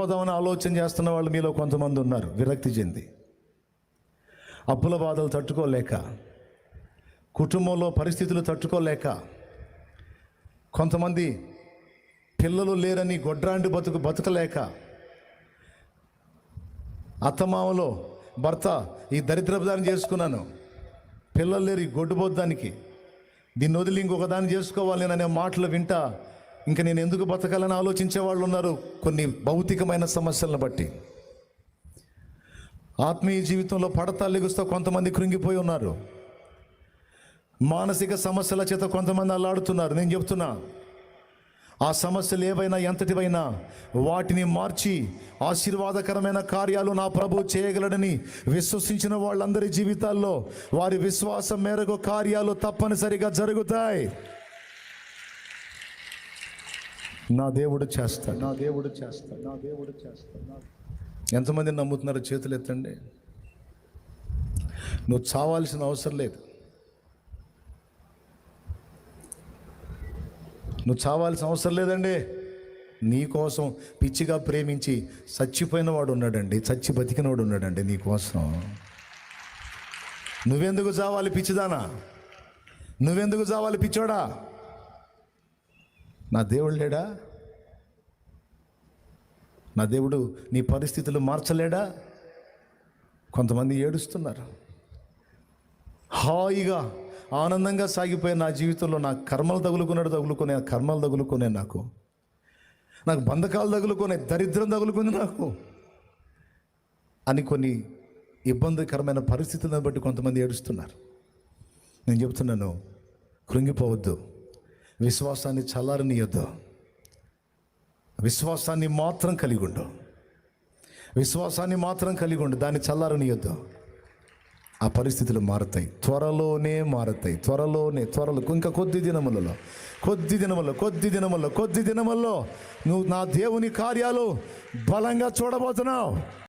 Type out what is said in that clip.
కృంగిపోదామని ఆలోచన చేస్తున్న వాళ్ళు మీలో కొంతమంది ఉన్నారు విరక్తి చెంది. అప్పుల బాధలు తట్టుకోలేక కుటుంబంలో పరిస్థితులు తట్టుకోలేక కొంతమంది పిల్లలు లేరని గొడ్రాండి బతుకు బతకలేక అత్తమామలో భర్త ఈ దరిద్రపదాన్ని చేసుకున్నాను. పిల్లలు లేరు ఈ గొడ్డుబోద్దానికి. దీన్ని వదిలి ఇంకొక దాన్ని చేసుకోవాలి అనే మాటలు వింటా ఇంకా నేను ఎందుకు బతకాలని ఆలోచించే వాళ్ళు ఉన్నారు కొన్ని భౌతికమైన సమస్యలను బట్టి. ఆత్మీయ జీవితంలో పడతా గుస్తూ కొంతమంది కృంగిపోయి ఉన్నారు. మానసిక సమస్యల చేత కొంతమంది అల్లాడుతున్నారు. నేను చెప్తున్నా ఆ సమస్యలు ఏవైనా ఎంతటివైనా వాటిని మార్చి ఆశీర్వాదకరమైన కార్యాలు నా ప్రభు చేయగలడని విశ్వసించిన వాళ్ళందరి జీవితాల్లో వారి విశ్వాసం మేరకు కార్యాలు తప్పనిసరిగా జరుగుతాయి. నా దేవుడు చేస్తాడు. నా దేవుడు చేస్తాడు. నా దేవుడు చేస్తాడు. ఎంతమంది నమ్ముతున్నారు చేతులు ఎత్తండి? నువ్వు చావాల్సిన అవసరం లేదు. నువ్వు చావాల్సిన అవసరం లేదండి. నీ కోసం పిచ్చిగా ప్రేమించి చచ్చిపోయిన వాడు ఉన్నాడండి. చచ్చి బతికినవాడు ఉన్నాడండి నీ కోసం. నువ్వెందుకు చావాలి పిచ్చిదానా? నువ్వెందుకు చావాలి పిచ్చోడా? నా దేవుడు లేడా? నా దేవుడు నీ పరిస్థితులు మార్చలేడా? కొంతమంది ఏడుస్తున్నారు. హాయిగా ఆనందంగా సాగిపోయిన నా జీవితంలో నా కర్మలు తగులుకున్నాడు తగులుకునే కర్మలు తగులుకునే నాకు. నాకు బంధకాలు తగులుకునే దరిద్రం తగులుకుంది నాకు. అని కొన్ని ఇబ్బందికరమైన పరిస్థితులను బట్టి కొంతమంది ఏడుస్తున్నారు. నేను చెప్తున్నాను కృంగిపోవద్దు. విశ్వాసాన్ని చల్లారనియొద్దు. విశ్వాసాన్ని మాత్రం కలిగి ఉండు విశ్వాసాన్ని మాత్రం కలిగి ఉండు దాన్ని చల్లారనియొద్దు. ఆ పరిస్థితులు మారుతాయి. త్వరలోనే మారుతాయి. త్వరలోనే త్వరలో ఇంకా కొద్ది దినములలో కొద్ది దినముల్లో కొద్ది దినముల్లో కొద్ది దినములలో నువ్వు నా దేవుని కార్యాలు బలంగా చూడబోతున్నావు.